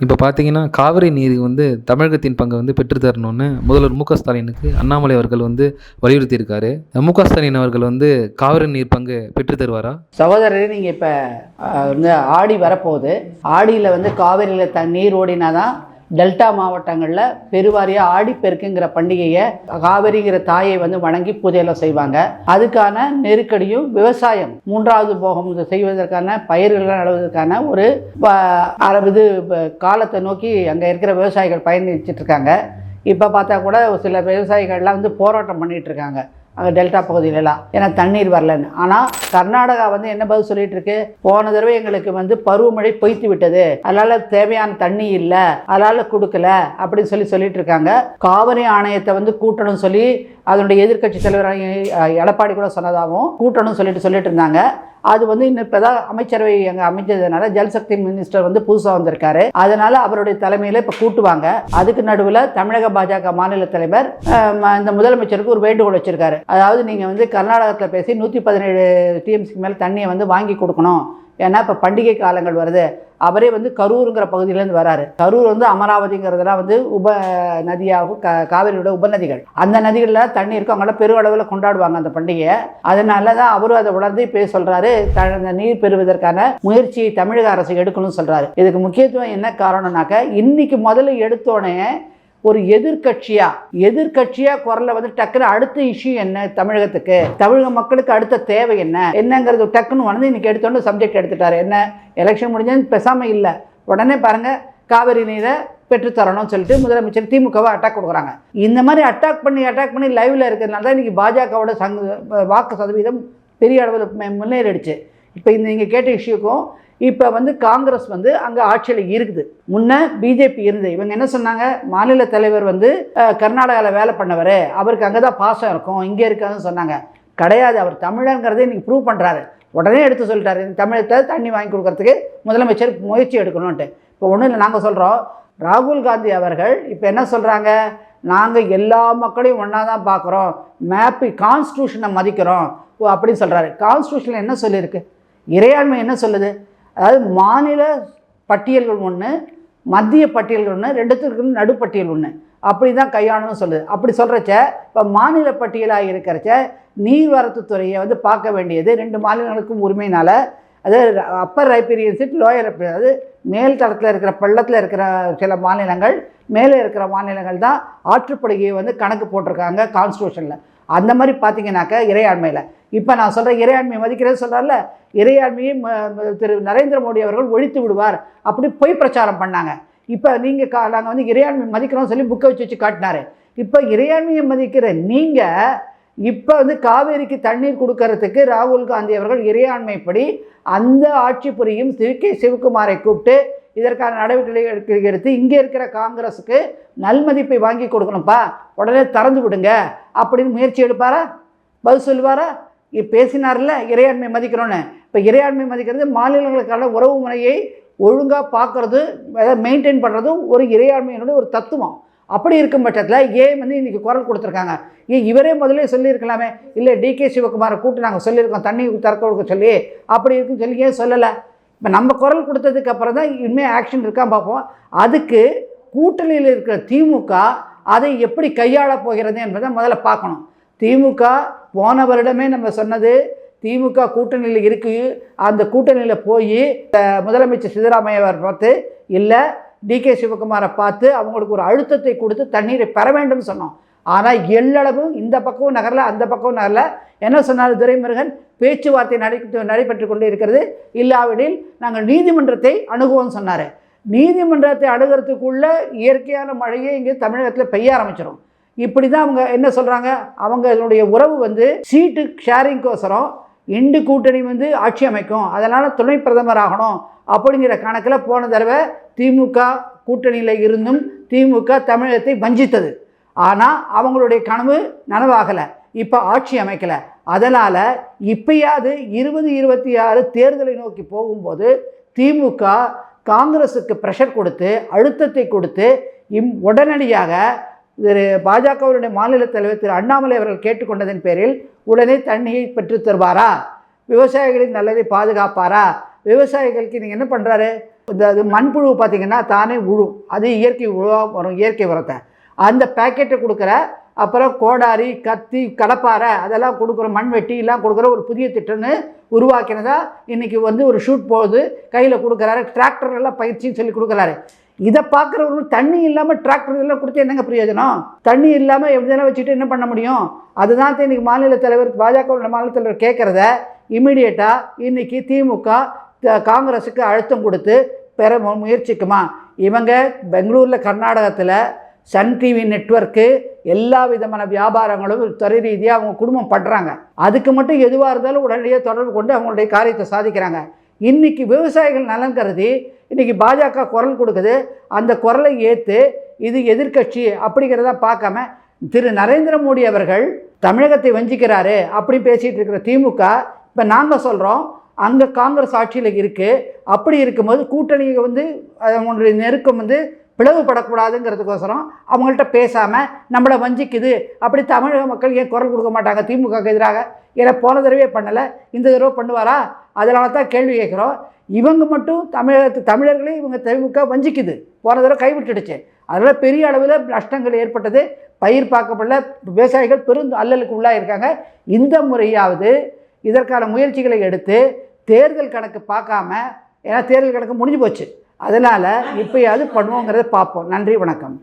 இப்போ பார்த்தீங்கன்னா காவிரி நீர் வந்து தமிழகத்தின் பங்கை வந்து பெற்று தரணும்னு முதல்வர் மு க ஸ்டாலினுக்கு அண்ணாமலை அவர்கள் வந்து வலியுறுத்தியிருக்காரு. மு க ஸ்டாலின் அவர்கள் வந்து காவிரி நீர் பங்கு பெற்றுத்தருவாரா? தருவாரா நீங்கள் இப்போ வந்து ஆடி வரப்போகுது. ஆடியில் வந்து காவிரியில் த நீர் ஓடினா தான் டெல்டா மாவட்டங்களில் பெருவாரியாக ஆடிப்பெருக்குங்கிற பண்டிகையை காவிரிங்கிற தாயை வந்து வணங்கி பூஜையெல்லாம் செய்வாங்க. அதுக்கான நெருக்கடியும் விவசாயம் மூன்றாவது போகம் செய்வதற்கான பயிர்கள்லாம் நடுவதற்கான ஒரு ப- இது காலத்தை நோக்கி அங்கே இருக்கிற விவசாயிகள் பயணிச்சுட்டு இருக்காங்க. இப்போ பார்த்தா கூட சில விவசாயிகள்லாம் வந்து போராட்டம் பண்ணிகிட்ருக்காங்க இருக்காங்க. அங்கே டெல்டா பகுதியிலலாம். ஏன்னா தண்ணீர் வரலன்னு. ஆனால் கர்நாடகா வந்து என்ன பதில் சொல்லிட்டு இருக்கு போன தடவை எங்களுக்கு வந்து பருவமழை பொய்த்து விட்டது. அதனால தேவையான தண்ணி இல்லை. அதனால கொடுக்கல. அப்படின்னு சொல்லி சொல்லிட்டு இருக்காங்க காவிரி ஆணையத்தை வந்து கூட்டணும் சொல்லி அதனுடைய எதிர்க்கட்சி தலைவர் எடப்பாடி கூட சொன்னதாகவும் கூட்டணும் சொல்லிட்டு சொல்லிட்டு இருந்தாங்க அது வந்து இன்னும் இப்போ தான் அமைச்சரவை அங்கே அமைச்சதுனால ஜல்சக்தி மினிஸ்டர் வந்து புதுசாக வந்திருக்காரு. அதனால அவருடைய தலைமையில் இப்போ கூட்டுவாங்க அதுக்கு நடுவில் தமிழக பாஜக மாநில தலைவர் இந்த முதலமைச்சருக்கு ஒரு வேண்டுகோள் வச்சிருக்காரு. அதாவது நீங்கள் வந்து கர்நாடகத்தில் பேசி நூற்றி பதினேழு டிஎம்சிக்கு மேலே தண்ணியை வந்து வாங்கி கொடுக்கணும். ஏன்னா இப்போ பண்டிகை காலங்கள் வருது. அவரே வந்து கரூருங்கிற பகுதியிலேருந்து வராரு. கரூர் வந்து அமராவதிங்கிறதுலாம் வந்து உப நதியாகும் க காவிரியோட உபநதிகள் அந்த நதிகளில் தண்ணி இருக்கும். அங்கெல்லாம் பெருளவில் கொண்டாடுவாங்க அந்த பண்டிகையை. அதனால தான் அவரும் அதை உணர்ந்து இப்போ சொல்கிறாரு அந்த நீர் பெறுவதற்கான முயற்சியை தமிழக அரசு எடுக்கணும்னு சொல்கிறாரு இதுக்கு முக்கியத்துவம் என்ன காரணம்னாக்க இன்னைக்கு முதல்ல எடுத்தோடனே ஒரு எதிர்கட்சியா எதிர்கட்சியா குரல்ல வந்து டக்குன்னு அடுத்த இஷ்யூ என்ன தமிழகத்துக்கு? தமிழக மக்களுக்கு அடுத்த தேவை என்ன? என்னங்கிறது டக்குன்னு வந்து இன்னைக்கு எடுத்தோன்னு சப்ஜெக்ட் எடுத்துட்டாரு. என்ன? எலெக்ஷன் முடிஞ்சது பேசாம இல்லை. உடனே பாருங்க காவிரி நீரை பெற்றுத்தரணும்னு சொல்லிட்டு முதலமைச்சர் திமுகவை அட்டாக் கொடுக்குறாங்க. இந்த மாதிரி அட்டாக் பண்ணி அட்டாக் பண்ணி லைவ்ல இருக்கிறதுனால தான் இன்னைக்கு பாஜகவோட சங்க வாக்கு சதவீதம் பெரிய அளவில் முன்னேறிடுச்சு. இப்போ இந்த நீங்கள் கேட்ட இஷ்யூக்கும் இப்போ வந்து காங்கிரஸ் வந்து அங்கே ஆட்சியில் இருக்குது. முன்ன பிஜேபி இருந்தது. இவங்க என்ன சொன்னாங்க? மாநில தலைவர் வந்து கர்நாடகாவில் வேலை பண்ணவர். அவருக்கு அங்கே தான் பாசம் இருக்கும். இங்கே இருக்காதுன்னு சொன்னாங்க. கிடையாது. அவர் தமிழங்கிறதே இன்றைக்கி ப்ரூவ் பண்ணுறாரு உடனே எடுத்து சொல்லிட்டாரு. இந்த தண்ணி வாங்கி கொடுக்கறதுக்கு முதலமைச்சர் முயற்சி எடுக்கணும்ன்ட்டு. இப்போ ஒன்றும் இல்லை. நாங்கள் சொல்கிறோம் ராகுல் காந்தி அவர்கள் இப்போ என்ன சொல்கிறாங்க நாங்கள் எல்லா மக்களையும் ஒன்றா தான் பார்க்குறோம் மேப்பு கான்ஸ்டியூஷனை மதிக்கிறோம். ஓ அப்படின்னு சொல்கிறாரு கான்ஸ்டியூஷனில் என்ன சொல்லியிருக்கு? இறையாண்மை என்ன சொல்லுது? அதாவது மாநில பட்டியல்கள் ஒன்று மத்திய பட்டியல்கள் ஒன்று ரெண்டுத்துக்கு நடுப்பட்டியல் ஒன்று அப்படி தான் கையாளணும்னு சொல்லுது. அப்படி சொல்கிறச்ச இப்போ மாநில பட்டியலாக இருக்கிறச்ச நீர்வரத்து துறையை வந்து பார்க்க வேண்டியது ரெண்டு மாநிலங்களுக்கும் உரிமையினால் அதாவது அப்பர் ரைப்பீரியன் சீட் லோயர் அதாவது மேல் தளத்தில் இருக்கிற பள்ளத்தில் இருக்கிற சில மாநிலங்கள் மேலே இருக்கிற மாநிலங்கள் தான் ஆற்றுப்படுகையை வந்து கணக்கு போட்டிருக்காங்க கான்ஸ்டியூஷனில் அந்த மாதிரி பார்த்தீங்கன்னாக்க இறையாண்மையில். இப்போ நான் சொல்கிறேன் இறையாண்மையை மதிக்கிறேன்னு சொல்கிறார்ல இறையாண்மையை ம- திரு நரேந்திர மோடி அவர்கள் ஒழித்து விடுவார் அப்படி பொய் பிரச்சாரம் பண்ணாங்க. இப்போ நீங்கள் கா நாங்கள் வந்து இறையாண்மை மதிக்கிறோம்னு சொல்லி புக்கை வச்சு வச்சு காட்டினாரு. இப்போ இறையாண்மையை மதிக்கிற நீங்கள் இப்போ வந்து காவேரிக்கு தண்ணீர் கொடுக்கறதுக்கு ராகுல் காந்தி அவர்கள் இறையாண்மைப்படி அந்த ஆட்சி புரியும் திரு கே சிவகுமாரை கூப்பிட்டு இதற்கான நடவடிக்கை எடுத்து இங்கே இருக்கிற காங்கிரஸுக்கு நல்மதிப்பை வாங்கி கொடுக்கணும்ப்பா உடனே திறந்து விடுங்க அப்படின்னு முயற்சி எடுப்பாரா? பதில் சொல்லுவாரா? பேசினார்ல இறையாண்மை மதிக்கிறோன்னு. இப்போ இறையாண்மை மதிக்கிறது மாநிலங்களுக்கான உறவு முறையை ஒழுங்காக பார்க்கறது மெயின்டைன் பண்ணுறதும் ஒரு இறையாண்மையினுடைய ஒரு தத்துவம். அப்படி இருக்கும் பட்சத்தில் ஏன் வந்து இன்றைக்கி குரல் கொடுத்துருக்காங்க? ஏன் இவரே முதல்ல சொல்லியிருக்கலாமே? இல்லை டிகே சிவகுமாரை கூட்டு நாங்கள் சொல்லியிருக்கோம் தண்ணி திறக்க கொடுக்க சொல்லி அப்படி இருக்குன்னு சொல்லி ஏன் சொல்லலை? இப்போ நம்ம குரல் கொடுத்ததுக்கு அப்புறம் தான் இனிமேல் ஆக்ஷன் இருக்கான்னு பார்ப்போம் அதுக்கு கூட்டணியில் இருக்கிற திமுக அதை எப்படி கையாள போகிறது என்பதை முதல்ல பார்க்கணும். திமுக போன வருடமே நம்ம சொன்னது திமுக கூட்டணியில் இருக்கு. அந்த கூட்டணியில் போய் முதலமைச்சர் சித்தராமையா பார்த்து இல்லை டிகே சிவகுமாரை பார்த்து அவங்களுக்கு ஒரு அழுத்தத்தை கொடுத்து தண்ணீரை பெற வேண்டும் சொன்னோம். ஆனால் எல்லளவும் இந்த பக்கமும் நகரல அந்த பக்கமும் நகரல. என்ன சொன்னார் துரைமுருகன்? பேச்சுவார்த்தை நடை நடைபெற்று கொண்டு இருக்கிறது. இல்லாவிடில் நாங்கள் நீதிமன்றத்தை அணுகுவோம் சொன்னார். நீதிமன்றத்தை அணுகிறதுக்குள்ள இயற்கையான மழையே இங்கே தமிழகத்தில் பெய்ய ஆரம்பிச்சிடும் இப்படி தான் அவங்க என்ன சொல்கிறாங்க அவங்களுடைய உறவு வந்து சீட்டு ஷேரிங்கோசரம் இண்டு கூட்டணி வந்து ஆட்சி அமைக்கும் அதனால் துணை பிரதமர் ஆகணும் அப்படிங்கிற கணக்கில் போன தடவை திமுக கூட்டணியில் இருந்தும் திமுக தமிழகத்தை வஞ்சித்தது. ஆனால் அவங்களுடைய கனவு நனவாகலை இப்போ ஆட்சி அமைக்கலை. அதனால் இப்பயாவது இருபது இருபத்தி ஆறு தேர்தலை நோக்கி போகும்போது திமுக காங்கிரஸுக்கு ப்ரெஷர் கொடுத்து அழுத்தத்தை கொடுத்து இம் உடனடியாக திரு பாஜகவினுடைய மாநில தலைவர் திரு அண்ணாமலை அவர்கள் கேட்டுக்கொண்டதன் பேரில் உடனே தண்ணியை பெற்றுத் தருவாரா? விவசாயிகளின் நல்லதை பாதுகாப்பாரா? விவசாயிகளுக்கு நீங்கள் என்ன பண்ணுறாரு இந்த இது மண்புழு பார்த்தீங்கன்னா தானே உழும். அது இயற்கை உழுவாக வரும் இயற்கை உரத்தை. அந்த பேக்கெட்டை கொடுக்குற அப்புறம் கோடாரி கத்தி கடப்பாரை அதெல்லாம் கொடுக்குற மண்வெட்டி எல்லாம் கொடுக்குற ஒரு புதிய திட்டம்னு உருவாக்கினதா இன்றைக்கி வந்து ஒரு ஷூட் போகுது கையில் கொடுக்குறாரு. டிராக்டர் எல்லாம் பயிற்சின்னு சொல்லி கொடுக்குறாரு. இதை பார்க்குறவர்கள் தண்ணி இல்லாமல் டிராக்டர் இதெல்லாம் கொடுத்து என்னங்க பிரயோஜனம்? தண்ணி இல்லாமல் எப்படிதானே வச்சுட்டு என்ன பண்ண முடியும்? அதுதான் இன்றைக்கி இன்னைக்கு மாநில தலைவர் பாஜக மாநில தலைவர் கேட்குறத இமீடியட்டாக இன்னைக்கு திமுக த- காங்கிரஸுக்கு அழுத்தம் கொடுத்து பெற முயற்சிக்குமா? இவங்க பெங்களூரில் கர்நாடகத்தில் சன் டிவி நெட்வொர்க்கு எல்லா விதமான வியாபாரங்களும் துறை ரீதியாக அவங்க குடும்பம் பண்ணுறாங்க அதுக்கு மட்டும் எதுவாக இருந்தாலும் உடனடியாக தொடர்பு கொண்டு அவங்களுடைய காரியத்தை சாதிக்கிறாங்க. இன்றைக்கி விவசாயிகள் நலன் கருதி இன்றைக்கி பாஜக குரல் கொடுக்குது. அந்த குரலை ஏற்று இது எதிர்க்கட்சி அப்படிங்கிறத பார்க்காம திரு நரேந்திர மோடி அவர்கள் தமிழகத்தை வஞ்சிக்கிறாரு அப்படின்னு பேசிகிட்டு இருக்கிற திமுக இப்போ நாங்கள் சொல்கிறோம் அங்கே காங்கிரஸ் ஆட்சியில் இருக்குது அப்படி இருக்கும்போது கூட்டணியை வந்து அவங்களுடைய நெருக்கம் வந்து பிளவுபடக்கூடாதுங்கிறதுக்கோசரம் அவங்கள்ட்ட பேசாமல் நம்மளை வஞ்சிக்குது. அப்படி தமிழக மக்கள் ஏன் குரல் கொடுக்க மாட்டாங்க? திமுகவுக்கு எதிராக. ஏன்னா போன தடவையே பண்ணலை. இந்த தடவை பண்ணுவாரா? அதனால தான் கேள்வி கேட்குறோம். இவங்க மட்டும் தமிழகத்து தமிழர்களே இவங்க திமுக வஞ்சிக்குது. போன தடவை கைவிட்டுடுச்சு. அதனால் பெரிய அளவில் நஷ்டங்கள் ஏற்பட்டது. பயிர் பார்க்கப்படல. விவசாயிகள் பெரும் அல்லலுக்கு உள்ளாக இருக்காங்க. இந்த முறையாவது இதற்கான முயற்சிகளை எடுத்து தேர்தல் கணக்கு பார்க்காம ஏன்னா தேர்தல் கணக்கு முடிஞ்சு போச்சு. அதனால் இப்போயாவது பண்ணுவோங்கிறத பார்ப்போம். நன்றி வணக்கம்.